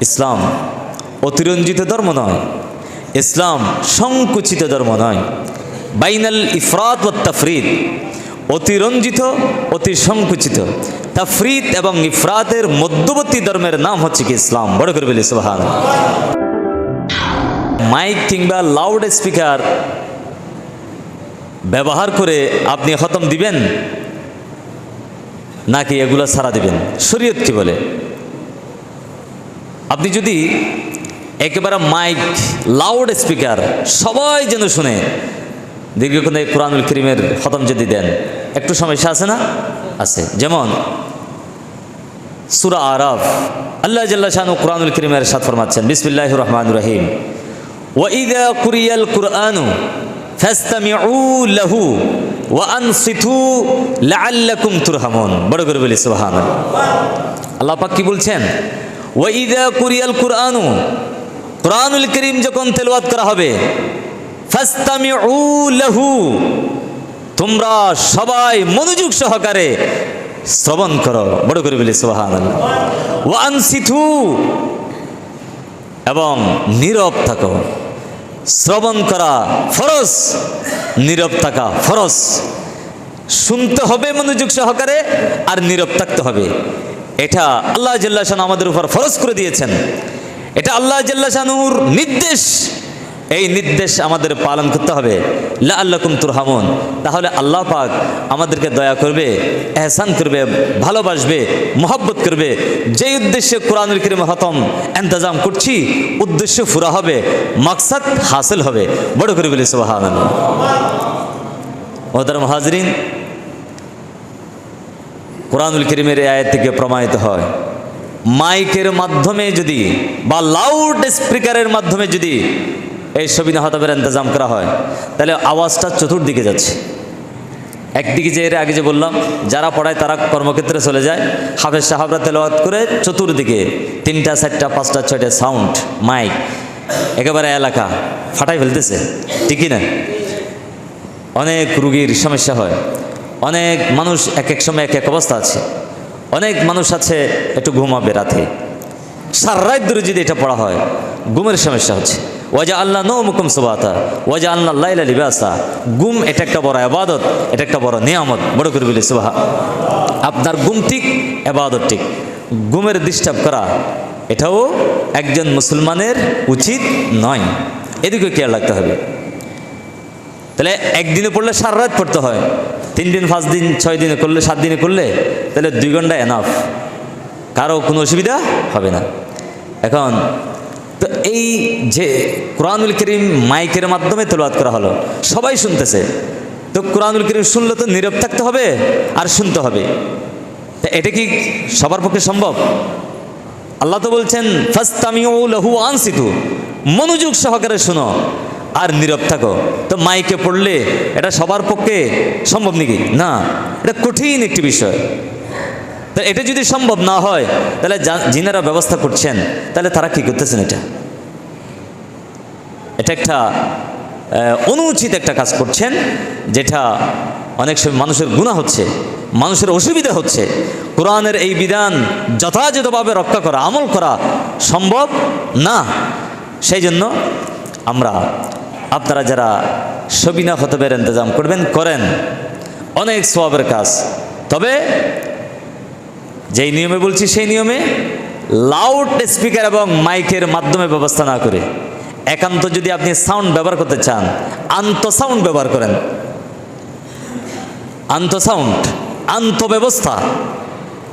ইসলাম অতিরঞ্জিত ধর্ম নয়। ইসলাম সংকুচিত ধর্ম নয়। বাইনাল ইফরাত ও তাফরিদ অতিরঞ্জিত, অতি সংকুচিত। তাফরিদ এবং ইফরাতের মধ্যবর্তী ধর্মের নাম হচ্ছে কি ইসলাম। বড় করে বলি সোহান মাইক কিংবা লাউড স্পিকার ব্যবহার করে আপনি খতম দিবেন নাকি এগুলো সারা দিবেন? শরীয়ত কি বলে? আপনি যদি একেবারে মাইক লাউড স্পিকার সবাই যেন শুনে, দীর্ঘক্ষণ কোরআনুল করিমের খতম যদি দেন, একটু সমস্যা আছে না? আছে। যেমন, সুরা আরাফ, আল্লাহ জাল্লা শাহানু কোরআনুল করিমের সাথ ফরমাচ্ছেন বিসমিল্লাহ রহমান রহিম। ওয়াইদা কুরিয়াল কুরআনু ফাস্তামিউ লাহু ওয়া আনসিতু লাআল্লাকুম তুরহামুন। বড় করে বলি, সুবহানাল্লাহ। আল্লাহ পাক কি বলছেন? কুরিয়াল কুরআনু, কোরআনুল করিম যখন তেলাওয়াত করা হবে লাহু, তোমরা সবাই মনোযোগ সহকারে শ্রবণ করো। বড় করে বলি, সুবহানাল্লাহ। ওয়া আনসিতু এবং নীরব থাকো। শ্রবণ করা ফরস নীরব থাকা ফরস শুনতে হবে মনোযোগ সহকারে, আর নীরব থাকতে হবে। এটা আল্লাহ জাল্লাশান আমাদের উপর ফরজ করে দিয়েছেন। এটা আল্লাহ জাল্লাশানুর নির্দেশ। এই নির্দেশ আমাদের পালন করতে হবে। লা আল্লাকুম তুরহামুন। তাহলে আল্লাহ পাক আমাদেরকে দয়া করবে, এহসান করবে, ভালোবাসবে, মহব্বত করবে। যে উদ্দেশ্যে কোরআনুল করিম হতম এন্তজাম করছি, উদ্দেশ্য ফুরা হবে, মাকসাদ হাসিল হবে। বড় করে বলি সোহান ওদার মহাজরিন কোরআনুল করিমের আয়াত থেকে প্রমাণিত হয়। মাইকের মাধ্যমে যদি বা লাউড স্পিকারের মাধ্যমে যদি এই সবিনা হতাবের ইন্তজাম করা হয়, তাহলে আওয়াজটা চতুর্দিকে যাচ্ছে। একদিকে যে এর আগে যে বললাম, যারা পড়ায় তারা কর্মক্ষেত্রে চলে যায়, হাফেজ সাহাবরা তেলাওয়াত করে চতুর্দিকে তিনটা, চারটা, পাঁচটা, ছয়টা সাউন্ড মাইক একেবারে এলাকা ফাটাই ফেলতেছে। ঠিকই না? অনেক রুগীর সমস্যা হয়। অনেক মানুষ এক এক সময় এক এক অবস্থা আছে। অনেক মানুষ আছে, একটু ঘুমাবে রাতে। রাত ধরে যদি এটা পড়া হয়, ঘুমের সমস্যা হচ্ছে। ওয়াজা আল্লাহ নো মুকুম সুবাতা ওয়াজা আল্লাহ লাইলা লিবাসা। গুম এটা একটা বড় আবাদত, এটা একটা বড় নিয়ামত। বড় করে বলি সুবাহা আপনার গুম ঠিক, আবাদত ঠিক। গুমের ডিস্টার্ব করা, এটাও একজন মুসলমানের উচিত নয়। এদিকে খেয়াল রাখতে হবে। তাহলে একদিনে পড়লে সারা রাত পড়তে হয়। তিন দিন পাঁচ দিন ছয় দিনে করলে সাত দিনে করলে তাহলে দুই ঘণ্টা এনাফ কারও কোনো অসুবিধা হবে না। এখন, তো এই যে কোরআনুল করিম মাইকের মাধ্যমে তেলাওয়াত করা হলো, সবাই শুনতেছে। তো কোরআনুল করিম শুনলে তো নীরব থাকতে হবে আর শুনতে হবে। তা এটা কি সবার পক্ষে সম্ভব? আল্লাহ তো বলছেন, ফাস্তামিউ লাহু আনসিতু। মনোযোগ সহকারে শুনো। আর নীরব থাকো। তো মাইকে পড়লে এটা সবার পক্ষে সম্ভব নাকি? না, এটা কঠিন একটি বিষয়। তো এটা যদি সম্ভব না হয়, তাহলে যিনারা ব্যবস্থা করছেন, তাহলে তারা কি করতেছেন এটা? এটা একটা অনুচিত একটা কাজ করছেন, যেটা অনেক সময় মানুষের গুণা হচ্ছে, মানুষের অসুবিধা হচ্ছে। কোরআনের এই বিধান যথাযথভাবে রক্ষা করা, আমল করা সম্ভব না। সেই জন্য আমরা আপনারা যারা সবিনা হতবের ইন্তজাম করবেন, করেন। অনেক সবের কাজ। তবে যেই নিয়মে বলছি, সেই নিয়মে লাউড স্পিকার এবং মাইকের মাধ্যমে ব্যবস্থা না করে একান্ত যদি আপনি সাউন্ড ব্যবহার করতে চান, আন্ত সাউন্ড ব্যবহার করেন। আন্ত সাউন্ড আন্ত ব্যবস্থা।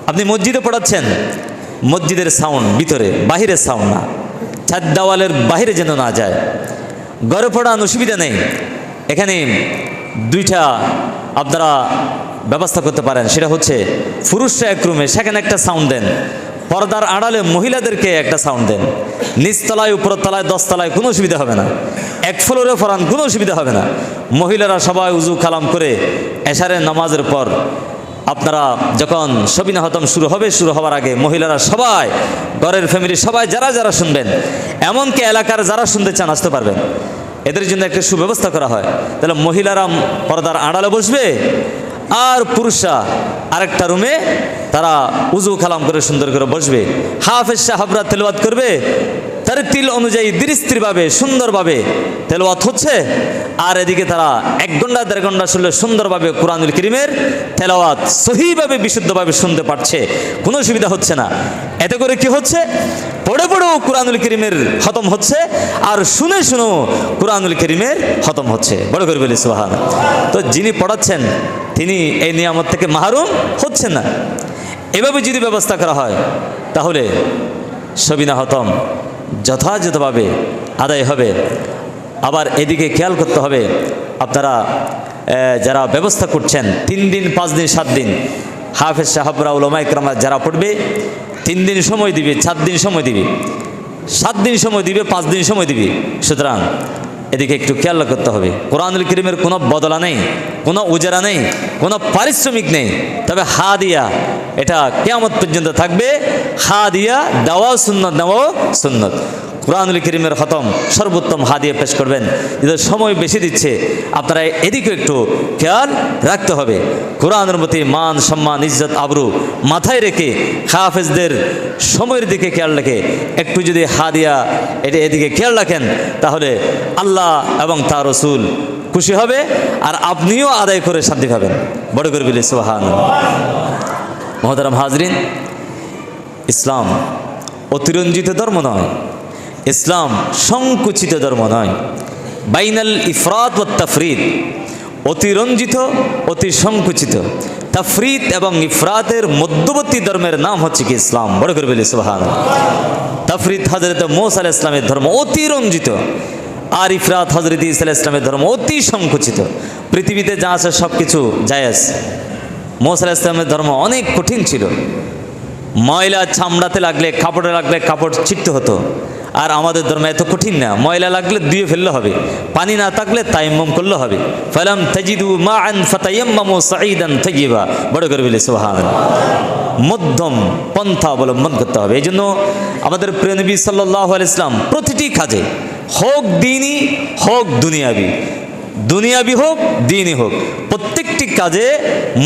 আপনি মসজিদে পড়াচ্ছেন, মসজিদের সাউন্ড ভিতরে, বাহিরের সাউন্ড না। চার দেওয়ালের বাহিরে যেন না যায়। ঘরে পড়ান অসুবিধা নেই। এখানে দুইটা আপনারা ব্যবস্থা করতে পারেন। সেটা হচ্ছে পুরুষরা এক রুমে সেখানে একটা সাউন্ড দেন। পর্দার আড়ালে মহিলাদেরকে একটা সাউন্ড দেন। নিচতলায় উপরের তলায় দশতলায় কোনো অসুবিধা হবে না। এক ফ্লোরে ফরান কোনো অসুবিধা হবে না। মহিলারা সবাই উজু কালাম করে এশারের নামাজের পর আপনারা যখন সবিনা হতম শুরু হবে, শুরু হওয়ার আগে মহিলারা সবাই, ঘরের ফ্যামিলি সবাই যারা যারা শুনবেন, এমনকি এলাকার যারা শুনতে চান আসতে পারবেন। এদের জন্য একটা সুব্যবস্থা করা হয়। তাহলে মহিলারা পর্দার আড়ালে বসবে, আর পুরুষরা আরেকটা রুমে তারা উজু খালাম করে সুন্দর করে বসবে। হাফেজ সাহাবরা তেলওয়াত করবে তার তিল অনুযায়ী দৃষ্টিরভাবে, সুন্দরভাবে তেলওয়াত হচ্ছে, আর এদিকে তারা এক ঘণ্টা, দেড় ঘণ্টা শুনলে সুন্দরভাবে কোরআনুল করিমের তেলাওয়াত সহিভাবে, বিশুদ্ধভাবে শুনতে পারছে। কোনো সুবিধা হচ্ছে না। এতে করে কি হচ্ছে? পড়ে পড়েও কোরআনুল করিমের খতম হচ্ছে, আর শুনে শুনেও কোরআনুল করিমের খতম হচ্ছে। বড় করে বলি সুবাহান তো যিনি পড়াচ্ছেন, তিনি এই নিয়ামত থেকে মাহরুম হচ্ছেন না। এভাবে যদি ব্যবস্থা করা হয়, তাহলে সবিনা হতম, যথাযথভাবে আদায় হবে। আবার এদিকে খেয়াল করতে হবে, আপনারা যারা ব্যবস্থা করছেন, তিন দিন, পাঁচ দিন, সাত দিন, হাফেজ সাহাবরা উলমাইকরামা যারা পড়বে তিন দিন সময় দিবে চার দিন সময় দিবে। সাত দিন সময় দিবে, পাঁচ দিন সময় দিবে। সুতরাং এদিকে একটু খেয়াল করতে হবে। কোরআনুল করিমের কোনো বদলা নেই, কোনো উজারা নেই, কোনো পারিশ্রমিক নেই। তবে হা দিয়া এটা কেমন পর্যন্ত থাকবে। হা দিয়া দেওয়াও সুন্নত নেওয়াও সুন্নত। কোরআনুল করিমের খতম সর্বোত্তম হা দিয়ে পেশ করবেন। যদি সময় বেশি দিচ্ছে। আপনারা এদিকে একটু খেয়াল রাখতে হবে। কোরআনের প্রতি মান, সম্মান, ইজ্জত, আবরু মাথায় রেখে হাফেজদের সময়ের দিকে খেয়াল রেখে একটু যদি হা দিয়া এটা এদিকে খেয়াল রাখেন, তাহলে আল্লাহ এবং তার রসুল খুশি হবে আর আপনিও আদায় করে শান্তি পাবেন। বড় করে বলি সোহান মহতারাম হাজরিন, ইসলাম অতিরঞ্জিত ধর্ম নয়। ইসলাম সংকুচিত ধর্ম নয়। বাইনাল ইফরাত ও তাফরিদ অতিরঞ্জিত, অতি সংকুচিত। তাফরিদ এবং ইফরাতের মধ্যবর্তী ধর্মের নাম হচ্ছে কি ইসলাম। বড় করে বলি সুবাহান তাফরিদ হজরত মোস আল ইসলামের ধর্ম অতিরঞ্জিত আর ইফরাত হজরত ইসা ইসলামের ধর্ম অতি সংকুচিত। পৃথিবীতে যা আছে সব কিছু জায়াজ। মোসা ইসলামের ধর্ম অনেক কঠিন ছিল। ময়লা চামড়াতে লাগলে, কাপড়ে লাগলে কাপড় ছিটতে হতো। আর আমাদের ধর্ম এত কঠিন না, ময়লা লাগলে ধুয়ে ফেললে হবে, পানি না থাকলে তাইম্মম করলে হবে। ফালাম তাজিদু মা আন ফাতায়াম্মামু সাঈদান তাইয়্যিবা বড় করে বলে, সুবহানাল্লাহ। মধ্যম পন্থা অবলম্বন করতে হবে। এই জন্য আমাদের প্রিয় নবী সাল্লাহ ইসলাম প্রতিটি কাজে, হোক দিনই হোক দুনিয়াবি দুনিয়াবি হোক, দিনই হোক, প্রত্যেকটি কাজে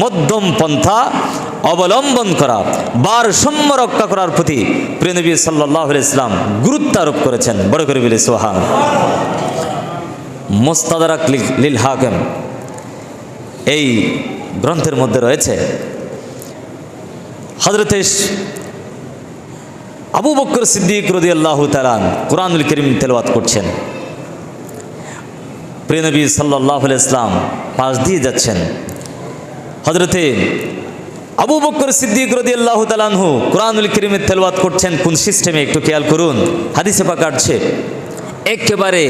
মধ্যম পন্থা অবলম্বন করা, ভারসাম্য রক্ষা করার প্রতি প্রিয়নবী সাল্লাহ ইসলাম গুরুত্ব আরোপ করেছেন। বড় করে বলে সোহান মোস্তাদারাক লিল- হাকেম, এই গ্রন্থের মধ্যে রয়েছে হজরত আবু বকর সিদ্দিক রদি আল্লাহ তালান কোরআনুল করিম তেলওয়াত করছেন। প্রিয়নবী সাল্লাহ ইসলাম পাশ দিয়ে যাচ্ছেন। হজরতে আবু বকর সিদ্দিক রদি আল্লাহ তালানহু কোরআনুল করিমের তেলওয়াত করছেন, কোন সিস্টেমে একটু খেয়াল করুন। হাদিসে পা কাটছে একেবারে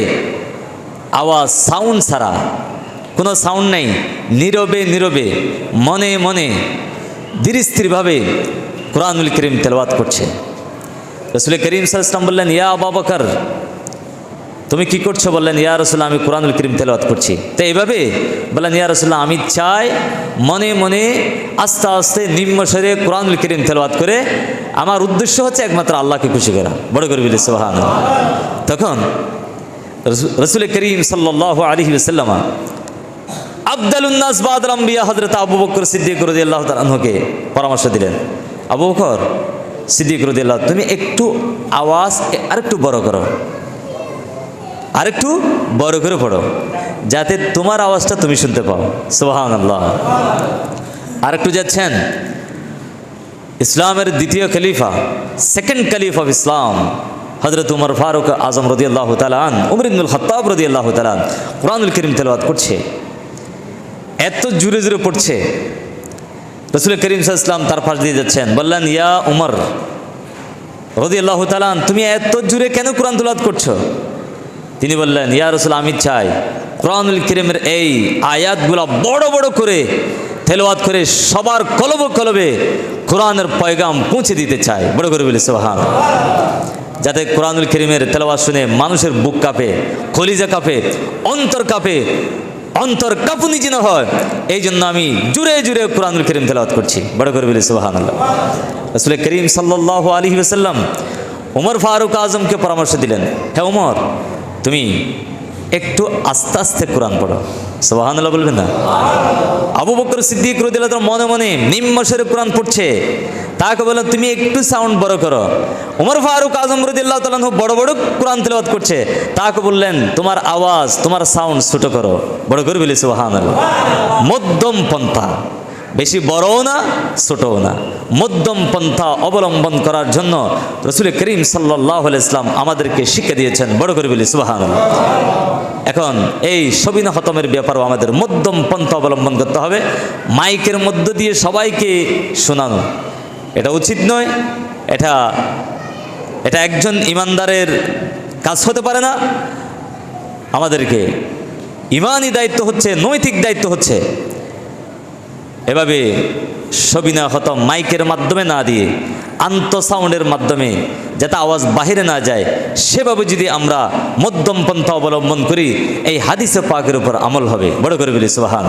আওয়াজ সাউন্ড ছাড়া, কোনো সাউন্ড নেই, নীরবে নীরবে, মনে মনে, ধীরস্থিরভাবে কোরআনুল করিম তেলওয়াত করছে। রসুল করিম সাল্লাম বললেন, ইয়া আবা বকর তুমি কি করছ? বললেন, ইয়া রসুল্লাহ আমি কোরআনুল করিম তেলাওয়াত করছি। তো এইভাবে বললেন, ইয়া রসুল্লাহ আমি চাই মনে মনে আস্তে আস্তে নিম্ন স্বরে কোরআনুল করিম তেলাওয়াত করে। আমার উদ্দেশ্য হচ্ছে একমাত্র আল্লাহকে খুশি করা। বড় করে বলি সোহান তখন রসুল করিম সাল্লাহ আলী সাল্লামা আবদালুন্নাস বাদ আম্বিয়া হজরত আবু বকর সিদ্দিক রদি আল্লাহ তালকে পরামর্শ দিলেন। আবু বকর সিদ্দিক রদি আল্লাহ তুমি একটু আওয়াজ আরেকটু বড় করো। আরেকটু বড় করে পড়ো, যাতে তোমার আওয়াজটা তুমি শুনতে পাও। সোহান আল্লাহ আরেকটু যাচ্ছেন। ইসলামের দ্বিতীয় খলিফা সেকেন্ড খলিফ অফ ইসলাম হজরত উমর ফারুক আজম রদি আল্লাহ তালান উমর ইবনুল রদি আল্লাহ তালান কোরআনুল করিম তেলাওয়াত করছে। এত জুড়ে জুড়ে পড়ছে। রসুল করিম ইসলাম তার পাশ দিয়ে যাচ্ছেন, বললেন, ইয়া উমর রদি আল্লাহ তালান তুমি এত জুড়ে কেন কোরআন তুলাত করছ? তিনি বললেন, ইয়া রসুল, আমি চাই কোরআনুল করিমের এই আয়াতগুলো বড় বড় করে তেলাওয়াত করে সবার কলব কলবে কোরআনের পয়গাম পৌঁছে দিতে চাই। বড় করে বলি সোহান যাতে কোরআনুল করিমের তেলাওয়াত শুনে মানুষের বুক কাঁপে, কলিজা কাঁপে, অন্তর কাঁপে, অন্তর কাঁপুনি যেন হয়, এই জন্য আমি জুড়ে জুড়ে কোরআনুল করিম তেলাওয়াত করছি। বড় করে বলি সোহান রসুল করিম সাল্লাহ আলী ওসাল্লাম উমর ফারুক আজমকে পরামর্শ দিলেন হ্যাঁ উমর তুমি একটু আস্তে আস্তে কোরআন পড়ো। সোহানুল্লাহ বলবেন না? আবু বকর সিদ্দিক রদিল্লাহ তার মনে মনে নিম্ন স্বরে কোরআন পড়ছে। তাকে বললেন, তুমি একটু সাউন্ড বড় করো। উমর ফারুক আজম রদিল্লাহ তালাহ বড় বড় কোরআন তেলাওয়াত করছে। তাকে বললেন, তোমার আওয়াজ, তোমার সাউন্ড ছোট করো। বড় করে বলি সোহান মধ্যম পন্থা। বেশি বড়ও না, ছোটও না। মধ্যম পন্থা অবলম্বন করার জন্য রসুল করিম সাল্লাহ ইসলাম আমাদেরকে শিক্ষা দিয়েছেন, বড় করে বলি সুবাহান এখন এই সবিনা হতমের ব্যাপারও আমাদের মধ্যম পন্থা অবলম্বন করতে হবে, মাইকের মধ্য দিয়ে সবাইকে শোনানো। এটা উচিত নয়, এটা এটা একজন ইমানদারের কাজ হতে পারে না। আমাদেরকে ইমানই দায়িত্ব হচ্ছে, নৈতিক দায়িত্ব হচ্ছে। এভাবে সবিনা হতম মাইকের মাধ্যমে না দিয়ে আন্ত সাউন্ডের মাধ্যমে যাতে আওয়াজ বাহিরে না যায়, সেভাবে যদি আমরা মধ্যম পন্থা অবলম্বন করি, এই হাদিসে পাকের উপর আমল হবে। বড় করে বলি সুবাহান